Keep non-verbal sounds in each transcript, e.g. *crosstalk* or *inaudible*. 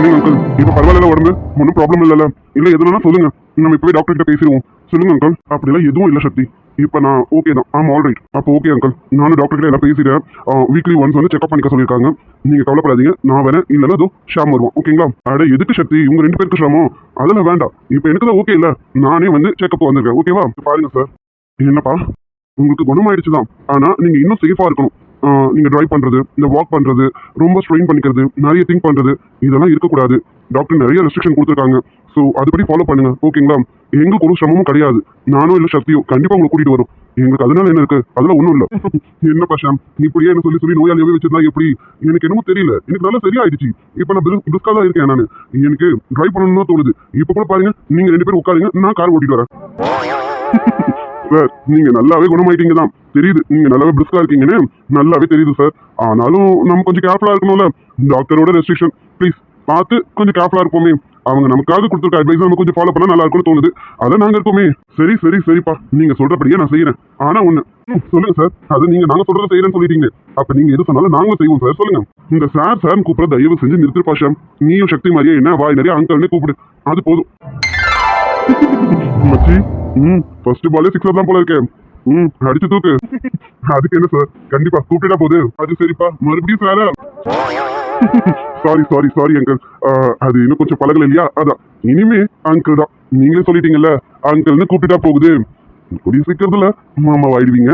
என்னங்க அங்கிள் இப்போ பரவாயில்ல உடம்பு. ஒன்றும் ப்ராப்ளம் இல்லைல்ல இல்லை எதுனா சொல்லுங்க. நம்ம இப்போவே டாக்டர் கிட்ட பேசிடுவோம். சொல்லுங்க அங்கிள் அப்படிலாம் எதுவும் இல்லை சக்தி. இப்போ நான் ஓகே தான். ஆமாம் ஆல் ரைட் அப்போ ஓகே அங்கிள் நானும் டாக்டர் கிட்ட எல்லாம் பேசிட்டேன். வீக்லி ஒன்ஸ் வந்து செக்அப் பண்ணிக்க சொல்லியிருக்காங்க. நீங்கள் கவலைப்படாதீங்க. நான் வரேன். இல்லைன்னா அதோ ஷாம் வருவோம் ஓகேங்களா அட எதுக்கு சக்தி? இவங்க ரெண்டு பேருக்கு ஷாமோ? அதெல்லாம் வேண்டாம். இப்போ எனக்கு தான் ஓகே இல்லை. நானே வந்து செக்அப் வந்திருக்கேன். ஓகேவா பாருங்க சார் என்னப்பா? உங்களுக்கு குணமாயிடுச்சு தான் ஆனால் நீங்கள் இன்னும் சேஃபாக இருக்கணும். நீங்கள் நீங்க பண்ணுறது இந்த வாக் பண்றது ரொம்ப ஸ்ட்ரெயின் பண்ணிக்கிறது நிறைய திங்க் பண்ணுறது இதெல்லாம் இருக்கக்கூடாது. டாக்டர் நிறைய ரெஸ்ட்ரிக்ஷன் கொடுத்துருக்காங்க. ஸோ அதுபடி ஃபாலோ பண்ணுங்க. ஓகேங்களா எங்களுக்கு ஒரு சிரமமும் கிடையாது. நானும் இல்லை சக்தியும் கண்டிப்பாக உங்களை கூட்டிகிட்டு வரும். எங்களுக்கு அதனால என்ன இருக்குது அதெல்லாம் ஒன்றும் இல்லை. *laughs* என்ன பஷாம் இப்படியே என்ன சொல்லி சொல்லி நோயாளியாகவே வச்சிருந்தா எப்படி? எனக்கு என்னமோ தெரியல. எனக்கு நல்லா சரியாயிடுச்சு. இப்போ நான் பிரிஸ்காக தான் இருக்கேன் நான். எனக்கு ட்ரைவ் பண்ணணும்னு தான் தோணுது. இப்போ கூட பாருங்க நீங்க ரெண்டு பேரும் உட்காருங்க நான் கார் ஓட்டிட்டு வரேன். *laughs* சார் நீங்க நல்லாவே குணமாயிட்டீங்க தான். தெரியுது நீங்க நல்லாவே பிரிஸ்கா இருக்கீங்கன்னு நல்லாவே தெரியுது சார். ஆனாலும் நம்ம கொஞ்சம் கேர்ஃபுல்லா இருக்கணும்ல. டாக்டரோட ரெஸ்ட்ரிக்ஷன் ப்ளீஸ் பார்த்து கொஞ்சம் கேர்ஃபுல்லா இருப்போமே. அவங்க நமக்காக கொடுத்துருக்க அட்வைஸ் நம்ம கொஞ்சம் ஃபாலோ பண்ணா நல்லா இருக்கும்னு தோணுது. அதான் நாங்க இருக்கோமே. சரி சரி சரிப்பா. நீங்க சொல்றபடியே நான் செய்யறேன் ஆனா ஒண்ணு ம், சொல்லுங்க சார். அது நீங்க நாங்க சொல்றத செய்யறேன்னு சொல்லிட்டீங்க. அப்ப நீங்க எது சொன்னாலும் நாங்களும் செய்வோம் சார். சொல்லுங்க. இந்த சார் சார் கூப்பிட தயவு செஞ்சு நிறுத்திருப்பா ஷாம். நீயும் சக்தி மாதிரியே என்ன வாய் நிறைய அங்கிள்னே கூப்பிடு. அது போதும். மச்சி ம் ஃபர்ஸ்ட் பாலே சிக்ஸர் தான் போல இருக்கேன் ம் அடிச்சு தூக்கு. அதுக்கு என்ன சார் கண்டிப்பா கூப்பிட்டா போகுது அது சரிப்பா. மறுபடியும் sorry sorry sorry sorry uncle அது இன்னும் கொஞ்சம் பழகல இல்லையா? அதான். இனிமே அங்கிள் தான். நீங்களே சொல்லிட்டீங்கல்ல? அங்கிள்னு கூப்பிட்டா போகுது. கூடிய சீக்கிரத்துல மாமா ஆயிடுவீங்க.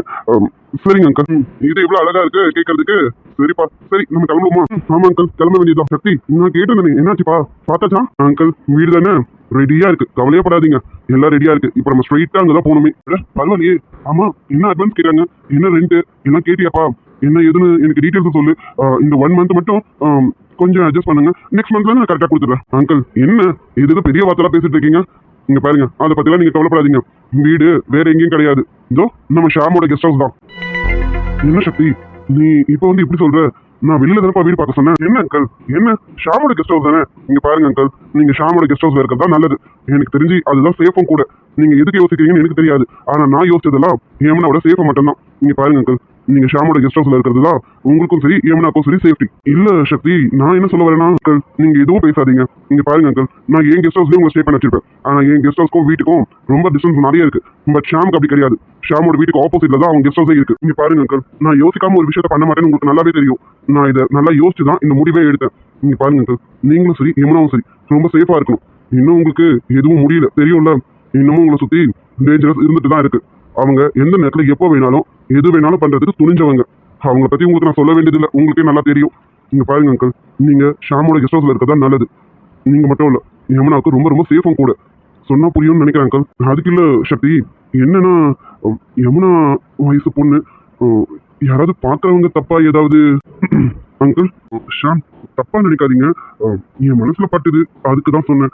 சரிங்க அங்கிள் இது எவ்வளவு அழகா இருக்கு கேட்கறதுக்கு சரிப்பா சரி நம்ம கிளம்புவோமா? ஆமா அங்கிள் கிளம்ப வேண்டியதுதான். சக்தி நான். கேட்டிருந்தேன் என்னாச்சுப்பா? பார்த்தாச்சா? அங்கிள் வீடு தானே? ரெடியா இருக்கு. கவலையப்படாதீங்க எல்லாம் ரெடியா இருக்கு. இப்போ நம்ம ஸ்ட்ரைட்டா அங்கதான் போகணுமே. பரவாயில்லையே. ஆமா என்ன அட்வான்ஸ் கேட்டாங்க என்ன ரெண்ட் எல்லாம் கேட்டியாப்பா? என்ன ஏதுன்னு எனக்கு டீட்டெயில்ஸ் சொல்லு. இந்த ஒன் மந்த் மட்டும் கொஞ்சம் அட்ஜஸ்ட் பண்ணுங்க. நெக்ஸ்ட் மந்த்ல நான் கரெக்டா கொடுத்துறேன் அங்கிள் என்ன? எதுக்கு பெரிய வார்த்தைலாம் பேசிட்டு இருக்கீங்க? இங்க பாருங்க. அதை பத்திலாம் நீங்க கவலைப்படாதீங்க. வீடு வேற எங்கேயும் கிடையாது. இதோ நம்ம ஷாமோட கெஸ்ட் ஹவுஸ் தான். என்ன சக்தி? நீ இப்போ வந்து இப்படி சொல்ற? நான் வெளியில தானப்பா வீடு பார்க்க சொன்னேன். என்ன அங்கிள் என்ன? ஷாமோட கெஸ்ட் ஹவுஸ் தானே? இங்க பாருங்க அங்கிள் நீங்க ஷாமோட கெஸ்ட் ஹவுஸ்ல இருக்கிறதா தான் நல்லது. எனக்கு தெரிஞ்சு அதுதான் சேஃபும் கூட. நீங்க எதுக்கு யோசிக்கிறீங்கன்னு எனக்கு தெரியாது. ஆனா நான் யோசிச்சதெல்லாம் ஏமனோட சேஃபை மட்டும்தான். நீங்க பாருங்க அங்கிள் நீங்க ஷாமோட கெஸ்ட் ஹவுஸ்ல இருக்கிறது தான் உங்களுக்கும் சரி ஏமனாக்கும் சரி சேஃப்டி இல்ல சக்தி நான் என்ன சொல்ல வரேன்னா அங்கிள் நீங்க எதுவும் பேசாதீங்க. நீங்க பாருங்க அங்கிள் நான் என் கெஸ்ட் ஹவுஸ்லயும் உங்களை ஸ்டே பண்ண வச்சிருப்பேன். ஆனா என் கெஸ்ட் ஹவுஸ்க்கும் வீட்டுக்கும் ரொம்ப டிஸ்டன்ஸ் நிறைய இருக்கு. பட் ஷாமுக்கு அப்படி கிடையாது. ஷாமோட வீட்டுக்கு ஆப்போசிட்ல தான் அவங்க கெஸ்ட் ஹவுஸே இருக்கு. நீங்க பாருங்க அங்கிள் நான் யோசிக்காம ஒரு விஷயத்த பண்ண மாட்டேன்னு உங்களுக்கு நல்லாவே தெரியும். நான் இதை நல்லா யோசிச்சு தான் இந்த முடிவே எடுத்தேன். நீங்க பாருங்க அங்கிள் நீங்களும் சரி யமுனாவும் சரி ரொம்ப சேஃபா இருக்கணும். இன்னும் உங்களுக்கு எதுவும் முடியல. தெரியும்ல இன்னமும் உங்களை சுத்தி டேஞ்சரஸ் இருந்துட்டு தான் இருக்கு. அவங்க எந்த நேரத்தில் எப்போ வேணாலும் எது வேணாலும் பண்ணுறதுக்கு துணிஞ்சவங்க. அவங்கள பற்றி உங்களுக்கு நான் சொல்ல வேண்டியதில்லை. உங்களுக்கே நல்லா தெரியும். நீங்கள் பாருங்க அங்கிள் நீங்கள் ஷாமோட கெஸ்ட் ஹவுஸில் இருக்கிறதா நல்லது. நீங்கள் மட்டும் இல்லை யமுனாவுக்கு ரொம்ப ரொம்ப சேஃபும் கூட. சொன்னால் புரியும்னு நினைக்கிறேன் அங்கிள் அதுக்கு இல்லை சக்தி. என்னன்னா யமுனா வயசு பொண்ணு யாராவது பார்க்குறவங்க தப்பாக ஏதாவது *clears throat* அங்கிள் ஷாம் தப்பாக நினைக்காதீங்க. என் மனசில் பட்டுது. அதுக்கு தான் சொன்னேன்.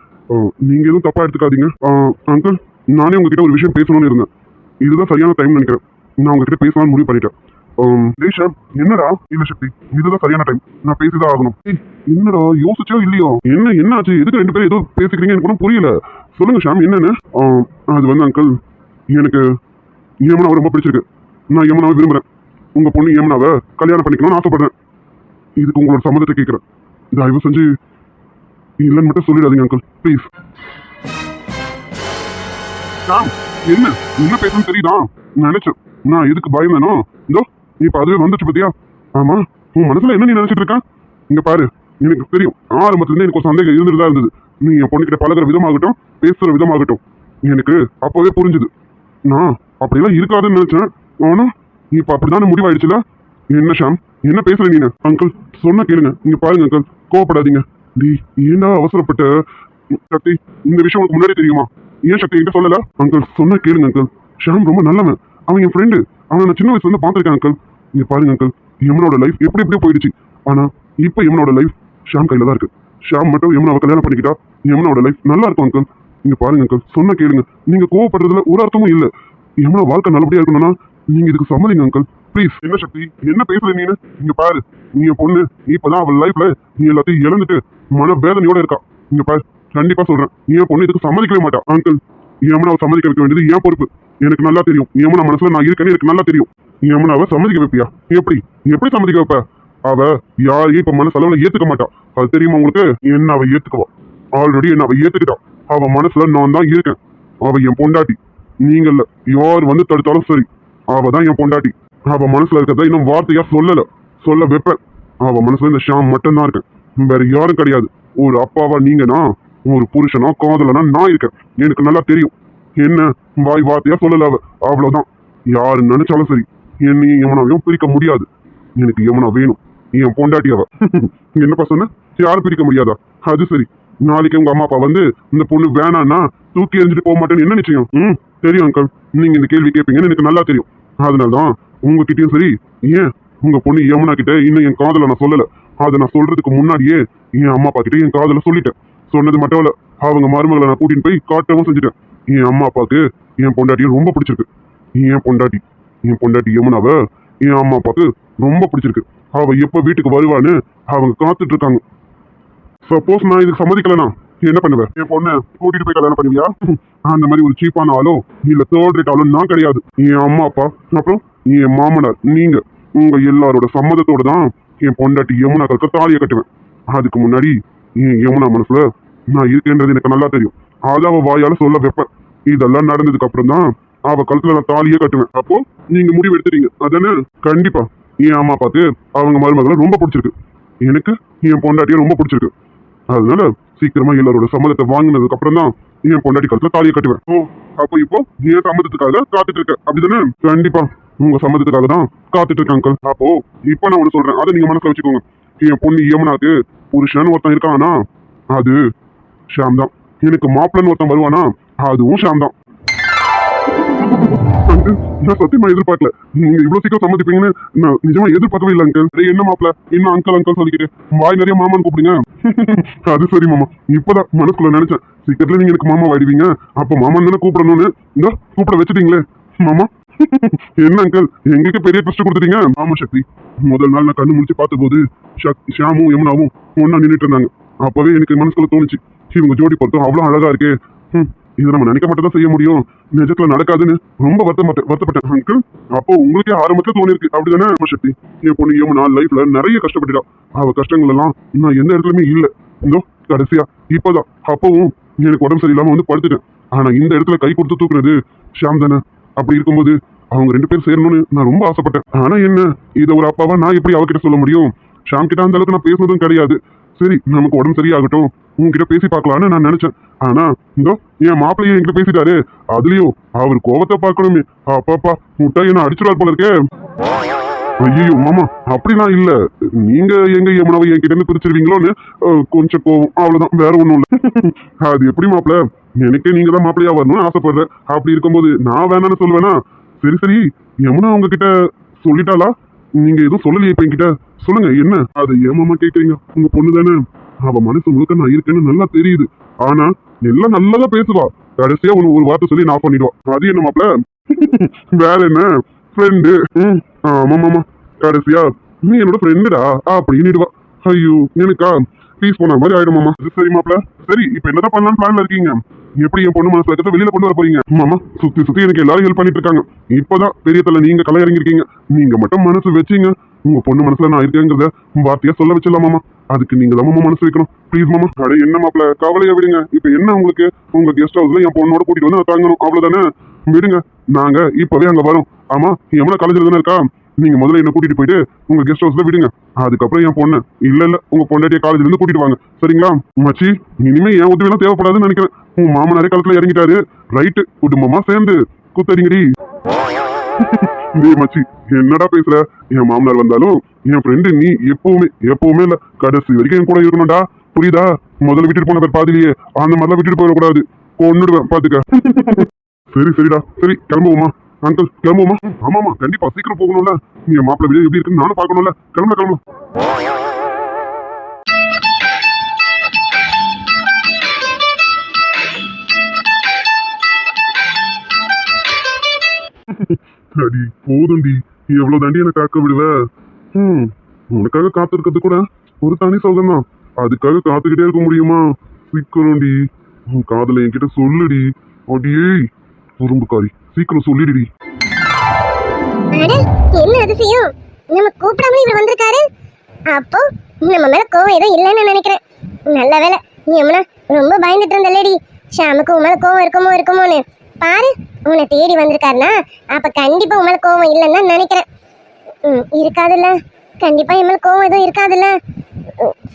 நீங்கள் எதுவும் தப்பாக எடுத்துக்காதீங்க. அங்கிள் நானே உங்ககிட்ட ஒரு விஷயம் பேசணும்னு இருந்தேன். இதுதான் சரியான டைம் நினைக்கிறேன். நான் உங்ககிட்ட பேசலாம்னு முடிவு பண்ணிட்டேன். தேஷா என்னடா? இல்ல சக்தி இதுதான் சரியான டைம் நான் பேசிதான் ஆகணும். என்னடா? யோசிச்சோ இல்லையோ? என்ன என்ன ஆச்சு? எதுக்கு ரெண்டு பேரும் ஏதோ பேசிக்கிறீங்க எனக்கு ஒன்றும் புரியல. சொல்லுங்க ஷாம் என்னன்னு? அது வந்து அங்கிள் எனக்கு யமுனாவை ரொம்ப பிடிச்சிருக்கு. நான் யமுனாவை விரும்புறேன். உங்க பொண்ணு யமுனாவை கல்யாணம் பண்ணிக்கணும்னு ஆசைப்படுறேன். இதுக்கு உங்களோட சம்மதத்தை கேட்கிறேன். தயவு செஞ்சு இல்லைன்னு மட்டும் சொல்லிடாதீங்க அங்கிள் ப்ளீஸ் ஷாம் என்ன? என்ன பேசணும் தெரியுதா? நினைச்சேன். நான் எதுக்கு பயந்தேனோ இதோ இப்ப அதுவே வந்துச்சு பத்தியா? ஆமா. உன் மனசுல என்ன நீ நினைச்சிட்டு இருக்க? இங்க பாரு. எனக்கு தெரியும். ஆரம்பத்துல இருந்து எனக்கு ஒரு சந்தேகம் இருந்துட்டு தான் இருந்தது. நீ என் பொண்ணுகிட்ட பழகிற விதமாகட்டும் பேசுற விதமாகட்டும். எனக்கு அப்போவே புரிஞ்சுது. நான் அப்படிலாம் இருக்காதுன்னு நினைச்சேன். ஆனா இப்ப அப்படிதானே முடிவாயிடுச்சுல? என்ன ஷாம்? என்ன பேசுற நீனு? அங்கிள் சொன்ன கேளுங்க. நீங்க பாருங்க அங்கிள். கோவப்படாதீங்க. டி ஏண்டா அவசரப்பட்ட? இந்த விஷயம் உனக்கு முன்னாடி தெரியுமா? ஏன் சக்தி என்கிட்ட சொல்லல? அங்கிள் சொன்ன கேளுங்க அங்கிள் ஷாம் ரொம்ப நல்லவன். அவன் என் ஃப்ரெண்டு அவனை நான் சின்ன வயசுல இருந்து பார்த்திருக்கேன் அங்கிள் இங்க பாருங்க அங்கிள் யமுனோட லைஃப் எப்படி எப்படியோ போயிடுச்சு. ஆனா இப்போ யமுனோட லைஃப் ஷாம் கையில தான் இருக்கு. ஷாம் மட்டும் யமுனாவை கல்யாணம் பண்ணிக்கிட்டா யமுனோட லைஃப் நல்லா இருக்கும் அங்கிள் நீங்க பாருங்க அங்கிள் சொன்ன கேளுங்க. நீங்க கோவப்படுறதுல ஒரு அர்த்தமும் இல்ல. யமுனா வாழ்க்கை நல்லபடியா இருக்கணும்னா நீங்க இதுக்கு சம்மதிங்க அங்கிள் ப்ளீஸ் என்ன சக்தி? என்ன பேசுற நீனு? இங்க பாரு. நீ பொண்ணு. இப்பதான் அவள் லைஃப்ல நீ எல்லாத்தையும் இழந்துட்டு மன வேதனையோட இருக்கா. இங்க பாரு. கண்டிப்பா சொல்றேன். என் பொண்ணு இதுக்கு சம்மதிக்கவே மாட்டா அங்கிள் அவ சம்மதிக்க வைக்க வேண்டியது என் பொறுப்பு. எனக்கு நல்லா தெரியும். யமுனா மனசுல நான் இருக்கேன்னு எனக்கு நல்லா தெரியும். யமுனாவை சம்மதிக்க வைப்பியா? எப்படி? எப்படி சம்மதிக்க வைப்ப? அவ யாரையும் இப்ப மனசளவுல ஏத்துக்க மாட்டா. அது தெரியுமா உங்களுக்கு? என்ன அவ ஏத்துக்குவா? ஆல்ரெடி என்ன அவ ஏத்துக்கிட்டா. அவ மனசுல நான் தான் இருக்கேன். அவ என் பொண்டாட்டி. நீங்கள யார் வந்து தடுத்தாலும் சரி அவ தான் என் பொண்டாட்டி. அவ மனசுல இருக்கிறத இன்னும் வார்த்தையா சொல்லல. சொல்ல வைப்பேன். அவ மனசுல இந்த ஷாம் மட்டும்தான் இருக்கு வேற யாரும் கிடையாது. ஒரு அப்பாவா நீங்கன்னா ஒரு புருஷனா காதலனா நான் இருக்கேன். எனக்கு நல்லா தெரியும். என்ன? வாய் வார்த்தையா சொல்லல அவ. அவ்வளவுதான். யாரு நினைச்சாலும் சரி. என்னையும் எவனாவையும் பிரிக்க முடியாது. எனக்கு எவனா வேணும்? என் பொண்டாட்டி அவ. *laughs* என்னப்பா சொன்ன? யாரும் பிரிக்க முடியாதா? அது சரி. நாளைக்கு உங்க அம்மா அப்பா வந்து இந்த பொண்ணு வேணான்னா தூக்கி எறிஞ்சிட்டு போக மாட்டேன்னு என்ன நிச்சயம்? ம் தெரியும் அங்கிள் நீங்க இந்த கேள்வி கேட்பீங்கன்னு எனக்கு நல்லா தெரியும். அதனாலதான் உங்ககிட்டயும் சரி ஏன் உங்க பொண்ணு யமுனா கிட்ட இன்னும் என் காதல நான் சொல்லல? அதை நான் சொல்றதுக்கு முன்னாடியே என் அம்மா அப்பா கிட்ட என் காதல சொல்லிட்டேன். சொன்னது மட்டும் இல்ல. அவங்க மருமகளை நான் கூட்டின்னு போய் காட்டவும் செஞ்சுட்டேன். என் அம்மா அப்பாவுக்கு என் பொண்டாட்டியை ரொம்ப பிடிச்சிருக்கு. என் பொண்டாட்டி என் பொண்டாட்டி யமுனாவை என் அம்மா அப்பாவுக்கு ரொம்ப பிடிச்சிருக்கு. அவ எப்ப வீட்டுக்கு வருவான்னு அவங்க காத்துட்டு இருக்காங்க. சப்போஸ் நான் இதுக்கு சம்மதிக்கலனா? நீ என்ன பண்ணுவேன் என் பொண்ணை கூட்டிட்டு போய் கல்யாணம் பண்ணுவியா? அந்த மாதிரி ஒரு சீப்பான ஆளோ இல்ல தேர்ட் ரேட் ஆளோ நான் கிடையாது. என் அம்மா அப்பா அப்புறம் என் மாமனார் நீங்க உங்க எல்லாரோட சம்மதத்தோட தான் என் பொண்டாட்டி யமுனா கற்க தாலியை கட்டுவேன். அதுக்கு முன்னாடி என் யமுனா மனசுல நான் இருக்கேன்றது எனக்கு நல்லா தெரியும். அதை அவள் வாயால் சொல்ல வைப்பேன். இதெல்லாம் நடந்ததுக்கு அப்புறம் தான் அவள் கழுத்தில் நான் தாலியே கட்டுவேன். அப்போ நீங்க முடிவு எடுத்துட்டீங்க. அதானே? கண்டிப்பா. என் அம்மா பார்த்து அவங்க மருமகளை ரொம்ப பிடிச்சிருக்கு. எனக்கு என் பொண்டாட்டியை ரொம்ப பிடிச்சிருக்கு. அதனால சீக்கிரமா எல்லாரோட சம்மதத்தை வாங்கினதுக்கு அப்புறம் தான் என் பொண்டாட்டி கழுத்துல தாலியை கட்டுவேன். ஓ அப்போ இப்போ என் சம்மதத்துக்காக காத்துட்டு இருக்க அப்படிதானே? கண்டிப்பா. உங்க சம்மதத்துக்காக தான் காத்துட்டு இருக்கேன் அங்கிள் அப்போ இப்போ நான் ஒன்று சொல்றேன். அதை நீங்க மனசுல வச்சுக்கோங்க. என் பொண்ணு ஏமனாக்கு புருஷன் ஒருத்தன் இருக்கானா? அது ஷாம் தான் எனக்கு மாப்பிள்ளன்னு ஒருத்தன் வருவானா? அதுவும் ஷாம் தான் நான் சத்தியமா எதிர்பார்க்கல. நீங்க இவ்வளவு சீக்கிரம் சம்மதிப்பீங்கன்னு நான் நிஜமா எதிர்பார்க்கவே இல்லை அங்கிள். என்ன மாப்பிள என்ன அங்கிள் அங்கிள் சொல்லிக்கிட்டு? வாய் நிறைய மாமான்னு கூப்பிடுங்க. *laughs* அது சரி மாமா. இப்பதான் மனசுக்குள்ள நினைச்சேன். சீக்கிரத்துல நீங்க எனக்கு மாமா வாயிடுவீங்க அப்ப மாமா தானே கூப்பிடணும்னு. இந்த கூப்பிட வச்சுட்டீங்களே மாமா. *laughs* என்ன அங்கிள் எங்களுக்கு பெரிய ட்ரெஸ்ட் கொடுத்துட்டீங்க. ஆமா சக்தி. முதல் நாள் நான் கண்ணு முடிச்சு பார்த்த போது ஷியாமும் யமுனாவும் ஒன்னா நின்னுட்டு இருந்தாங்க. அப்பவே எனக்கு மனசுக்குள்ள தோணுச்சு. இவங்க ஜோடி பொருத்தம் அவ்வளவு அழகா இருக்கு. ஹம், இது நம்ம நினைக்க மட்டும் தான் செய்ய முடியும். நிஜத்துல நடக்காதுன்னு ரொம்ப வருத்தப்பட்டேன் வருத்தப்பட்டேன் அங்கிள் அப்போ உங்களுக்கே ஆரம்பத்துல தோணிருக்கு. அப்படிதானே நம்ம சக்தி? என் பொண்ணு யமுனா லைஃப்ல நிறைய கஷ்டப்பட்டுட்டா. அவ கஷ்டங்கள் எல்லாம் நான் எந்த இடத்துலயுமே இல்லை. இந்தோ கடைசியா இப்பதான். அப்பவும் எனக்கு உடம்பு சரியில்லாம வந்து படுத்துட்டேன். ஆனா இந்த இடத்துல கை கொடுத்து தூக்குறது ஷியாம் தானே. அப்படி இருக்கும்போது அவங்க ரெண்டு பேரும் சேரணும்னு நான் ரொம்ப ஆசைப்பட்டேன். ஆனா என்ன? இதை ஒரு அப்பாவா நான் எப்படி அவகிட்ட சொல்ல முடியும்? ஷாம் கிட்ட அந்த அளவுக்கு நான் பேசுனதும் கிடையாது. சரி நமக்கு உடம்பு சரியாகட்டும். உங்ககிட்ட பேசி பார்க்கலான்னு நான் நினைச்சேன். ஆனா இந்தோ என் மாப்பிள்ளைய என்கிட்ட பேசிட்டாரு. அதுலயும் அவர் கோவத்தை பார்க்கணுமே. அப்பாப்பா முட்டா என்ன அடிச்சுடார் போல இருக்கே. ஐயோ மாமா அப்படிலாம் இல்ல. நீங்க எங்க யமுனாவை என்கிட்ட இருந்து பிரிச்சிருவீங்களோன்னு கொஞ்சம் கோவம். அவ்வளவுதான் வேற ஒண்ணும் இல்ல. அது எப்படி மாப்பிள? எனக்கே நீங்க தான் மாப்பிள்ளையா வரணும்னு ஆசைப்படுறேன். அப்படி இருக்கும்போது நான் வேணாம்னு சொல்லுவேனா? சரி சரி யமுனா உங்ககிட்ட சொல்லிட்டாளா? நீங்க எதுவும் சொல்லலையே இப்ப என்கிட்ட. சொல்லுங்க என்ன? அது ஏமாமா கேக்குறீங்க? உங்க பொண்ணு தானே. அவ மனசு முழுக்க நான் இருக்கேன்னு நல்லா தெரியுது. ஆனா எல்லாம் நல்லதா பேசுவா. கடைசியா ஒரு ஒரு வார்த்தை சொல்லி நான் பண்ணிடுவா. அது என்ன மாப்பிள? வேற என்ன? ஃப்ரெண்டு ஆமா மாமா. கடைசியா நீ என்னோட ஃப்ரெண்டுடா அப்படின்னுடுவா ஐயோ எனக்கா? பீஸ் போன மாதிரி ஆயிடும் மாமா. அது சரி மாப்ள சரி இப்போ என்னதான் பண்ணலாம்னு பிளான்ல இருக்கீங்க? எப்படி என் பொண்ணு மனசுல இருக்கிறத வெளியில கொண்டு வர போறீங்க? மாமா சுத்தி சுத்தி எனக்கு எல்லாரும் ஹெல்ப் பண்ணிட்டு இருக்காங்க. இப்பதான் பெரிய தலை நீங்க கலை இறங்கிருக்கீங்க நீங்க மட்டும் மனசு வச்சீங்க. உங்க பொண்ணு மனசுல நான் இருக்கேங்கிறத வார்த்தையா சொல்ல வச்சிடலாமாமா அதுக்கு நீங்க தான் மாமா மனசு வைக்கணும். ப்ளீஸ் மாமா. அட என்ன மாப்பிள கவலையா விடுங்க. இப்போ என்ன உங்களுக்கு? உங்க கெஸ்ட் ஹவுஸ்ல என் பொண்ணோட கூட்டிட்டு வந்து தாங்கணும். அவ்வளவுதானே? விடுங்க. நாங்க இப்பவே அங்க வரோம். ஆமா எவ்வளவு காலேஜ்ல தானே இருக்கா? நீங்க முதல்ல என்ன கூட்டிட்டு போயிட்டு உங்க கெஸ்ட் ஹவுஸ்ல விடுங்க. அதுக்கப்புறம் என் பொண்ணு. இல்ல இல்ல உங்க பொண்டாட்டிய காலேஜ்ல இருந்து கூட்டிட்டு வாங்க. சரிங்களா? மச்சி இனிமே என் உதவி எல்லாம் தேவைப்படாதுன்னு நினைக்கிறேன். உன் மாமனாரே காலத்துல இறங்கிட்டாரு. ரைட்டு குடும்பமா சேர்ந்து. குத்தடிங்கடி. *laughs* மச்சி. என்னடா பேசுற? என் மாமனார் வந்தாலும் என் ஃப்ரெண்டு நீ எப்பவுமே எப்பவுமே இல்ல கடைசி வரைக்கும் என் கூட இருக்கணும்டா. புரியுதா? முதல்ல விட்டுட்டு போன பேர் பாதிலேயே அந்த மாதிரிலாம் விட்டுட்டு போயிடக்கூடாது கொண்டுடுவேன் பாத்துக்க. சரி சரிடா. சரி கிளம்புவோமா? அங்கிள் கிளம்புவோமா? ஆமாமா கண்டிப்பா சீக்கிரம் போகணும்ல. நீ என் மாப்பிள்ள வீடு எப்படி இருக்குன்னு நானும் பார்க்கணும்ல. கிளம்ப கிளம்பலாம் அடி போதும்டி. நீ எவ்வளவு தாண்டி எனக்கு காக்க விடுவ? ம் உனக்காக காத்திருக்கிறது கூட ஒரு தனி சோகம் தான் அதுக்காக காத்துக்கிட்டே இருக்க முடியுமா? சீக்கிரம்டி உன் காதல என்கிட்ட சொல்லுடி. அடியே உரும்புக்காரி. சீக்கிரம் சொல்லிடுடி. என்ன அதிசயம்? நம்ம கூப்பிடாம இவர் வந்திருக்காரு. அப்போ நம்ம மேல கோவம் ஏதோ இல்லைன்னு நினைக்கிறேன். நல்ல வேலை யமுனா ரொம்ப பயந்துட்டு இருந்தல்லடி ஷாமுக்கு உன் மேல கோவம் இருக்குமோ இருக்குமோன்னு. பாரு உன்னை தேடி வந்திருக்காருனா அப்ப கண்டிப்பா உன் கோவம் இல்லைன்னு தான் நினைக்கிறேன். ம் இருக்காதுல்ல. கண்டிப்பா என் கோவம் எதுவும் இருக்காதுல்ல.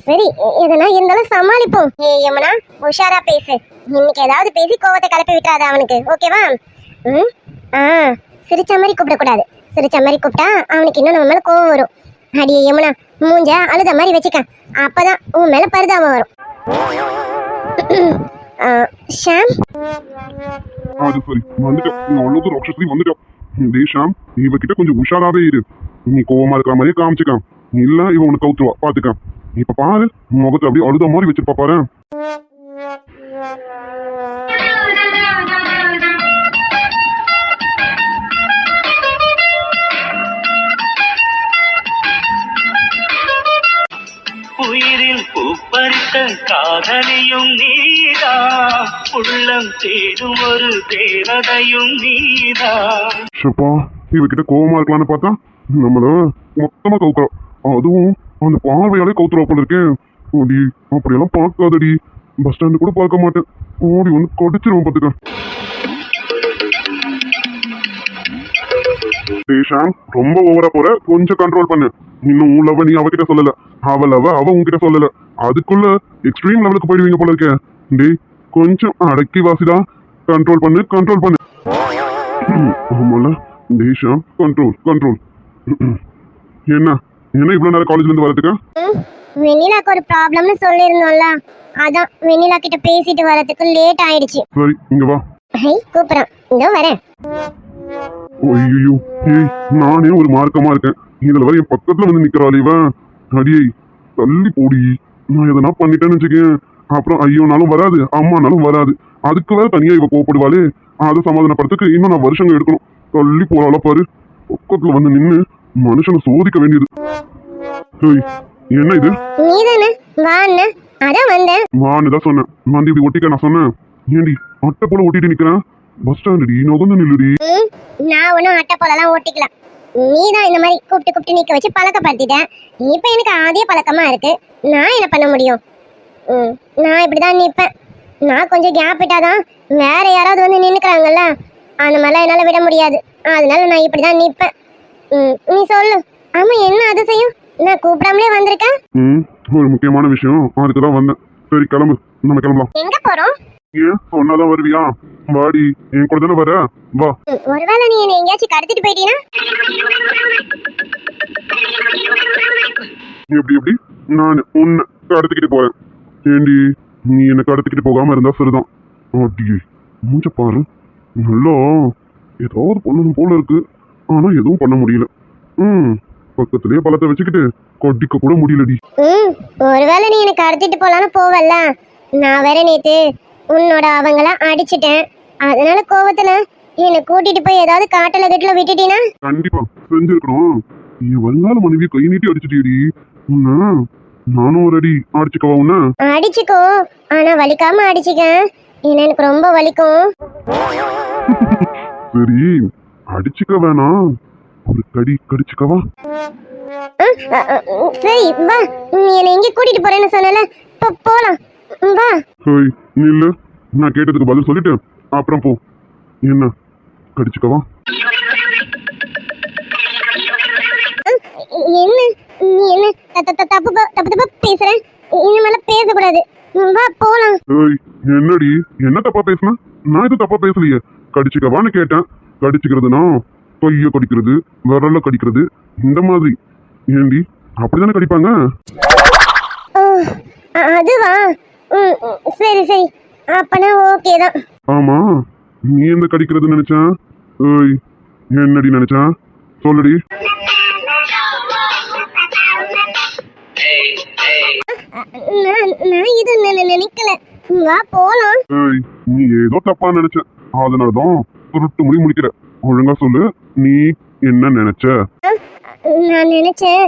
சரி எதனா இருந்தாலும் சமாளிப்போம். ஏ யமுனா உஷாரா பேசு. இன்னைக்கு ஏதாவது பேசி கோவத்தை கலப்பி விட்டுறாத அவனுக்கு. ஓகேவா? ம் ஆ சிரிச்ச மாதிரி கூப்பிடக்கூடாது. சிரிச்ச மாதிரி கூப்பிட்டா அவனுக்கு இன்னும் நம்ம மேல கோவம் வரும். அடியே யமுனா மூஞ்ச அழுத மாதிரி வச்சுக்க. அப்பதான் உன் மேல பரிதாபம் வரும். ஷாம்? அது சரி. வந்துட்டோம் நான் அவ்வளவு ராட்சசி வந்துட்டோம் டேய் ஷாம் இவகிட்ட கொஞ்சம் உஷாராவே இரு. நீ கோவமா இருக்கிற மாதிரியே காமிச்சுக்கான். இல்ல இவ உனக்கு கவுத்துருவா. பாத்துக்கான். இப்ப பாரு முகத்தை அப்படியே அழுத மாதிரி வச்சிருப்பா பாரு. பூப்பறித்த காதலியும் நீதா. உள்ளம் தேடும் ஒரு தேவதையும் நீதா. ஷப்பா இவகிட்ட கோவமா இருக்கலாம்னு பார்த்தா நம்மள மொத்தமா கவுக்குறோம் அதுவும் அந்த பார்வையாலே கவுத்துறோம் போல இருக்கேன் ஓடி அப்படியெல்லாம் பார்க்காதடி. பஸ் ஸ்டாண்டு கூட பார்க்க மாட்டேன். ஓடி வந்து கொடிச்சிருவோம் பார்த்துக்க. டேய் ஷாம் ரொம்ப ஓவரா போற. கொஞ்சம் கண்ட்ரோல் பண்ணு. இன்னும் உன் லவ நீ அவகிட்ட சொல்லல. அவ லவ அவ உன்கிட்ட சொல்லல. அதுக்குள்ள எக்ஸ்ட்ரீம் லெவலுக்கு போயிடுவீங்க போல இருக்க. டேய் கொஞ்சம் அடக்கி வாசிடா. கண்ட்ரோல் பண்ணு கண்ட்ரோல் பண்ணு. ஆமால. டேய் ஷாம் கண்ட்ரோல் கண்ட்ரோல் என்ன? என்ன இவ்வளவு நேரம் காலேஜ்ல இருந்து வரதுக்கு வெண்ணிலாக்கு ஒரு ப்ராப்ளம்னு சொல்லியிருந்தோம்ல. அதான் வெண்ணிலா கிட்ட பேசிட்டு வரதுக்கு லேட் ஆயிடுச்சு. சரி இங்க வா. ஹை கூப்பிடுறேன். இதோ வரேன். ஐயோ ஏய் நானே ஒரு மார்க்கமா இருக்கேன். இதுல வர என் பக்கத்துல வந்து நிக்கிறாள் இவன். அடியை தள்ளி போடி. நான் எதனா பண்ணிட்டேன்னு வச்சுக்கேன். அப்புறம் ஐயோனாலும் வராது அம்மானாலும் வராது. அதுக்கு வேற தனியா இவ கோவப்படுவாளே. அதை சமாதானப்படுத்துக்கு இன்னும் நான் வருஷங்கள் எடுக்கணும். தள்ளி போறாள பாரு. பக்கத்துல வந்து நின்னு மனுஷனை சோதிக்க வேண்டியது. என்ன இது? வான்னு தான் சொன்னேன். வந்து இப்படி ஒட்டிக்க நான் சொன்னேன். ஏண்டி அட்டை போல ஒட்டிட்டு நிக்கிறேன்? பஸ் ஸ்டாண்டுடி நுகர்ந்து நில்லுடி. நான் ஒன்றும் அட்டை போலலாம் ஓட்டிக்கலாம் நீ தான் இந்த மாதிரி கூப்பிட்டு கூப்பிட்டு நிற்க வச்சு பழக்கப்படுத்திட்டேன் இப்போ எனக்கு ஆதிய பழக்கமா இருக்கு. நான் என்ன பண்ண முடியும்? நான் இப்படி தான் நிற்பேன் நான் கொஞ்சம் கேப் விட்டாதான் வேற யாராவது வந்து நின்னுக்கிறாங்கல்ல அந்த மாதிரிலாம் என்னால் விட முடியாது. அதனால நான் இப்படி தான் நிற்பேன் நீ சொல்லு. ஆமா என்ன அதிசயம் நான் கூப்பிடாமலே வந்திருக்கேன்? ஒரு முக்கியமான விஷயம். அதுக்கு தான் வந்தேன். சரி கிளம்பு. நம்ம கிளம்பலாம். எங்க போறோம்? ஏன் சொன்னாதான் வருவியா? வாடி என் கூட தானே வர. வா. ஒருவேளை நீ என்னை எங்கேயாச்சும் கடத்திட்டு போயிட்டீங்கன்னா எப்படி எப்படி? நான் உன்னை கடத்திக்கிட்டு போறேன். ஏண்டி நீ என்னை கடத்திக்கிட்டு போகாம இருந்தா சரிதான். அப்படியே மூஞ்ச பாரு. நல்லா ஏதாவது பண்ணணும் போல இருக்கு. ஆனா எதுவும் பண்ண முடியல. ம் பக்கத்துலயே பழத்தை வச்சுக்கிட்டு கொட்டிக்க கூட முடியலடி. ஒருவேளை நீ எனக்கு கடத்திட்டு போலான்னு போவல்ல. நான் வேற நேத்து. உன்னோட அவங்கள அடிச்சிட்டேன். அதனால கோவத்துல என்னை கூட்டிட்டு போய் ஏதாவது காட்டுல கட்டுல விட்டுட்டீனா? கண்டிப்பா செஞ்சிருக்கணும். என் வருங்கால மனைவி கை நீட்டி அடிச்சிட்டியடி. உன்ன நானும் ஒரு அடி அடிச்சுக்கவா உன்ன? அடிச்சுக்கோ. ஆனா வலிக்காம அடிச்சுக்க. ஏன்னா எனக்கு ரொம்ப வலிக்கும். *laughs* சரி அடிச்சுக்க வேணாம். ஒரு கடி கடிச்சுக்கவா? சரி வா. நீ என்னை எங்க கூட்டிட்டு போறேன்னு சொன்னல இப்போ போலாம். ஹோய் நில்லு. நான் கேட்டதுக்கு பதில் சொல்லிட்டு அப்புறம் போ. என்ன? கடிச்சுக்கவா? என்ன? நீ என்ன? த- த- த- தப்பு ப- தப்பு தப்பா பேசுற? இனிமேல பேசக்கூடாது. ம், வா போலாம். ஏய் என்னடி? என்ன தப்பா பேசுன? நான் எதுவும் தப்பா பேசலையே. கடிச்சுக்கவான்னு கேட்டேன். கடிச்சுக்கிறதுனா கைய கடிக்கிறது விரல கடிக்கிறது இந்த மாதிரி. ஏண்டி அப்படிதானே கடிப்பாங்க? அதுவா? ம், சரி சரி. அப்பனா ஓகே தான். ஆமா நீ எந்த கடிக்கிறது நினைச்சேன் ஏய் என்னடி நினைச்சேன் சொல்லுடி. நான் இது நினைக்கல. வா போலாம். ஏய் நீ ஏதோ தப்பா நினைச்ச. அதனாலதான் சுருட்டு முடி முடிக்கிற ஒழுங்கா சொல்லு. நீ என்ன நினைச்ச? நான் நினைச்சேன்.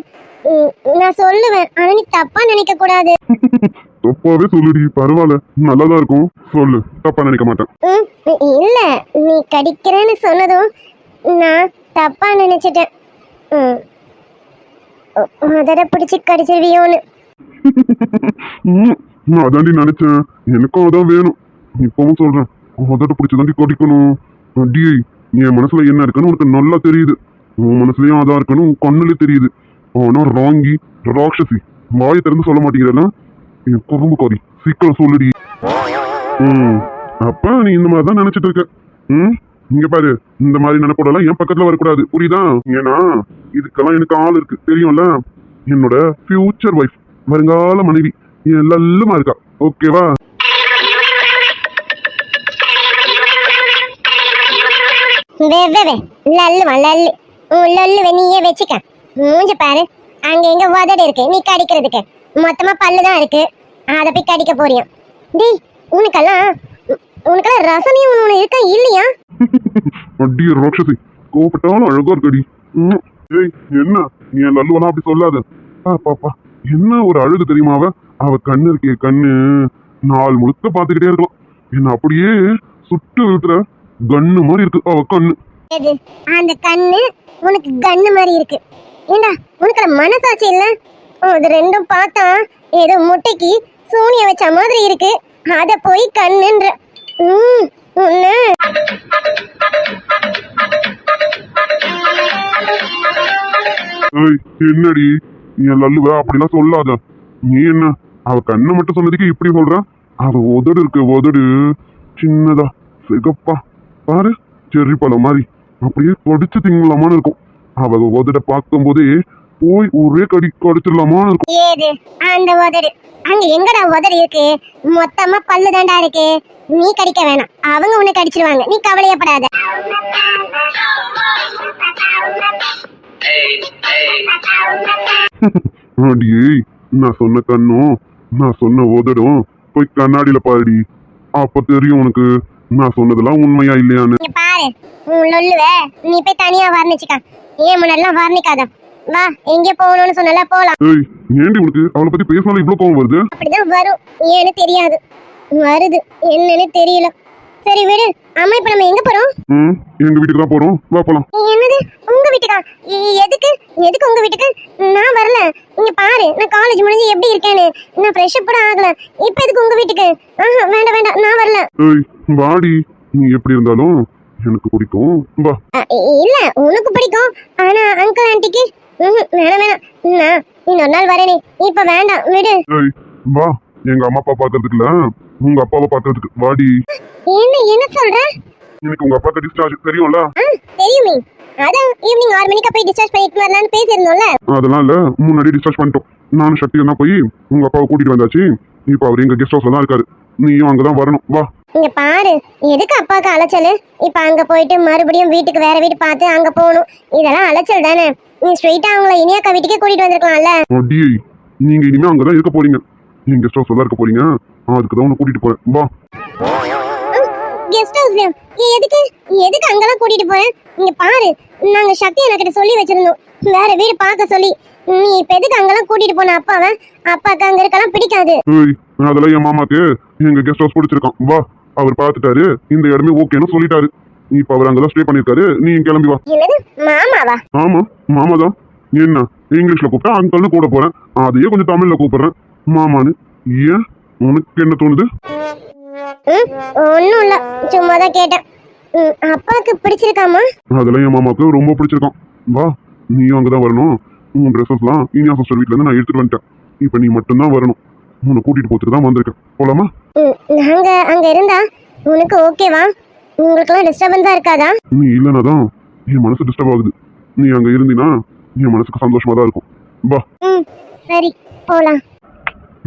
நான் சொல்லுவேன். ஆனா நீ தப்பா நினைக்க கூடாது தப்பாவே சொல்லுடி பரவாயில்ல. நல்லாதான் இருக்கும். சொல்லு. தப்பா நினைக்க மாட்டேன். இல்ல. நீ கடிக்கிறேன்னு சொன்னதும் நான் தப்பா நினைச்சிட்டேன். ம், அதட பிடிச்சி கடிச்சிருவியோன்னு. நான் அதாண்டி நினைச்சேன். எனக்கும் அதான் வேணும். இப்பவும் சொல்றேன். உதட்ட பிடிச்சதாண்டி கொடிக்கணும். அடியே என் மனசுல என்ன இருக்குன்னு உனக்கு நல்லா தெரியுது. உன் மனசுலயும் அதான் இருக்குன்னு உன் கண்ணுல தெரியுது. ஆனா ராங்கி ராட்சசி. வாயை திறந்து சொல்ல மாட்டேங்கிறல என் குடும்ப கோரி சீக்கிரம் சொல்லுடி. ம். அப்ப நீ இந்த மாதிரி தான் நினைச்சிட்டு இருக்க. ம்? இங்க பாரு இந்த மாதிரி நினைப்போடலாம் என் பக்கத்துல வரக்கூடாது. புரியுதா? ஏன்னா இதுக்கெல்லாம் எனக்கு ஆள் இருக்கு. தெரியும்ல? என்னோட ஃபியூச்சர் ஒய்ஃப் வருங்கால மனைவி. என் லல்லுமா இருக்கா. ஓகேவா வே? லல்லுமா லல்லு உன் லல்லு நீயே வச்சுக்க. மூஞ்ச பாரு. அங்க எங்க உதடு இருக்கு. நீ கடிக்கிறதுக்கு. மொத்தமா பல்லு தான் இருக்கு. அதை போய் கடிக்க போறியா டேய் உனக்கெல்லாம் உனக்கெல்லாம் ரசனையும் ஒன்று இருக்கா இல்லையா? அடிய ராட்சசி கோபப்பட்டாலும் அழகா இருக்கடி. ஏய் என்ன? நீ என் லல்லுவெல்லாம் அப்படி சொல்லாத. பாப்பா என்ன ஒரு அழகு தெரியுமா அவ? அவ கண்ணு இருக்கே கண்ணு. நாள் முழுக்க பார்த்துக்கிட்டே இருக்கலாம். என்ன அப்படியே சுட்டு விழுத்துற கண்ணு மாதிரி இருக்கு. அவ கண்ணு. அந்த கண்ணு உனக்கு கண்ணு மாதிரி இருக்கு. ஏண்டா உனக்கு மனசாட்சி இல்ல? அது ரெண்டும் பார்த்தா ஏதோ முட்டைக்கு சூனிய வச்ச மாதிரி இருக்கு. அத போய் கண்ணுன்ற. ம் உன்ன என்னடி? என் லல்லுவ அப்படிலாம் சொல்லாத. நீ என்ன? அவ கண்ணை மட்டும் சொன்னதுக்கு இப்படி சொல்ற? அவ உதடு இருக்கு உதடு. சின்னதா சிகப்பா. பாரு செர்ரி பழம் மாதிரி. அப்படியே பொடிச்சு திங்கலாமான்னு இருக்கும். அவ உதட பார்க்கும் போதே போய் ஒரே கடி கடிச்சிடலாமான்னு இருக்கும் ஏது? அந்த உதடு அங்க எங்கடா உதடு இருக்கு? மொத்தமா பல்லு தாண்டா இருக்கு. நீ கடிக்க வேணாம். அவங்க உன்னை கடிச்சிருவாங்க. நீ கவலையப்படாத. அடியே நான் சொன்ன கண்ணும் நான் சொன்ன உதடும் போய் கண்ணாடியில பாருடி. அப்ப தெரியும் உனக்கு நான் சொன்னதெல்லாம் உண்மையா இல்லையான்னு. பாரு நீ போய் தனியா வர்ணிச்சுக்க. ஏன் முன்னாடிலாம் வர்ணிக்காத. வா எங்கே போகணும்னு சொன்னல போலாம். ஏய் ஏண்டி உனக்கு? அவளை பத்தி பேசினாலும் இவ்வளவு கோவம் வருது? அப்படிதான் வரும். ஏன்னு தெரியாது. வருது. என்னன்னு தெரியல. சரி விடு. அம்மா இப்ப நம்ம எங்க போறோம்? ம் எங்க வீட்டுக்கு தான் போறோம். வா போலாம். என்னது? உங்க வீட்டுக்கா? எதுக்கு? எதுக்கு உங்க வீட்டுக்கு? நான் வரல. இங்க பாரு நான் காலேஜ் முடிஞ்சு எப்படி இருக்கேன்னு. நான் ஃப்ரெஷ் அப் கூட ஆகல. இப்ப எதுக்கு உங்க வீட்டுக்கு? ஆஹா வேண்டாம் வேண்டாம். நான் வரல. ஏய் வாடி. நீ எப்படி இருந்தாலும் எனக்கு பிடிக்கும். வா இல்ல உனக்கு பிடிக்கும். ஆனா அங்கிள் ஆன்ட்டிக்கு வேணாம் வேணாம். நான் இன்னொரு நாள் வரேனே. இப்ப வேண்டாம் விடு. வா எங்க அம்மா அப்பா பாக்குறதுக்கு இல்ல உங்க அப்பாவை பாக்குறதுக்கு வாடி. என்ன என்ன சொல்ற? எனக்கு உங்க அப்பாக்கு டிஸ்சார்ஜ் தெரியும்ல? தெரியுமே. அதான் ஈவினிங் ஆறு மணிக்கு போய் டிஸ்சார்ஜ் பண்ணிட்டு வரலாம்னு பேசியிருந்தோம்ல. அதெல்லாம் இல்ல. முன்னாடி டிஸ்சார்ஜ் பண்ணிட்டோம். நானும் சக்தியும் தான் போய் உங்க அப்பாவை கூட்டிட்டு வந்தாச்சு. இப்போ அவர் எங்க கெஸ்ட் ஹவுஸ்ல தான் இருக்காரு. நீயும் அங்கதான் வரணும். வா. இங்க பாரு எதுக்கு அப்பாவுக்கு அலைச்சல்? இப்ப அங்க போயிட்டு மறுபடியும் வீட்டுக்கு வேற வீடு பார்த்து அங்க போகணும். இதெல்லாம் அலைச்சல் தானே? நீ ஸ்ட்ரெயிட்டா அவங்கள இனியாக்கா வீட்டுக்கே கூட்டிட்டு வந்திருக்கலாம்ல? அடியே நீங்க இனிமே அங்கதான் இருக்க போறீங்க. நீங்க கெஸ்ட் ஹவுஸ்ல இருக்க போறீங்க. அதுக்கு தான் உன்னை கூட்டிட்டு போறேன். வா. கெஸ்ட் ஹவுஸ்ல எதுக்கு? எதுக்கு அங்கெல்லாம் கூட்டிட்டு போறேன் இங்க பாரு நாங்க சக்தி எனக்கிட்ட சொல்லி வச்சிருந்தோம். வேற வீடு பார்க்க சொல்லி. நீ இப்ப எதுக்கு அங்கெல்லாம் கூட்டிட்டு போன அப்பாவை? அப்பாக்கு அங்க இருக்கலாம் பிடிக்காது. அதெல்லாம் என் மாமாக்கு எங்க கெஸ்ட் ஹவுஸ் பிடிச்சிருக்கான். வா. அவர் பார்த்துட்டாரு இந்த இடமே ஓகேன்னு சொல்லிட்டாரு. இப்ப அவர் அங்கதான் ஸ்டே பண்ணிருக்காரு. நீ கிளம்பி வா. மாமாவா? ஆமா மாமா தான் என்ன இங்கிலீஷ்ல கூப்பிட்டா அங்கிள்னு கூட போறேன். அதையே கொஞ்சம் தமிழ்ல கூப்பிடுறேன். மாமான்னு ஏன்? உனக்கு என்ன தோணுது? ஒன்றும் இல்லை. சும்மா தான் கேட்டேன் அப்பாவுக்கு பிடிச்சிருக்காமா? அதெல்லாம் என் மாமாவுக்கு ரொம்ப பிடிச்சிருக்கான். வா நீயும் அங்கதான் வரணும். உன் ட்ரெஸ்ஸஸ்லாம் இனியா சிஸ்டர் வீட்ல இருந்து நான் எடுத்துட்டு வந்துட்டேன். இப்ப நீ மட்டும்தான் வரணும். உன்னை கூட்டிட்டு போத்துட்டு தான் வந்திருக்கேன். போலாமா? நாங்க அங்க இருந்தா உனக்கு ஓகேவா உங்களுக்குலாம் டிஸ்டர்பன்ஸா இருக்காதா? நீ இல்லைனா தான் என் மனசு டிஸ்டர்ப் ஆகுது. நீ அங்க இருந்தினா என் மனசுக்கு சந்தோஷமா தான் இருக்கும். வா. ம் சரி போலாம்.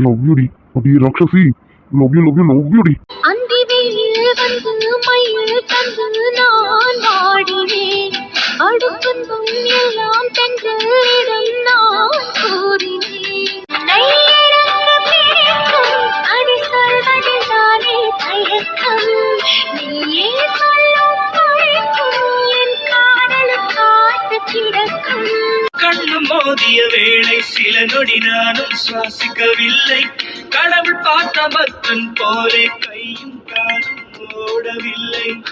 லவ் யூடி அப்படியே ராட்சசி. Love you love you love யூடி அந்தி வெயில் வந்து மயில் தந்து நான் வாடினேன். அடுத்துன்பம் எல்லாம் தென்றலிடம். மோதிய வேளை சில நொடி நானும் சுவாசிக்கவில்லை. கடவுள் பார்த்த பக்தன் போலே கையும் காலும் ஓடவில்லை.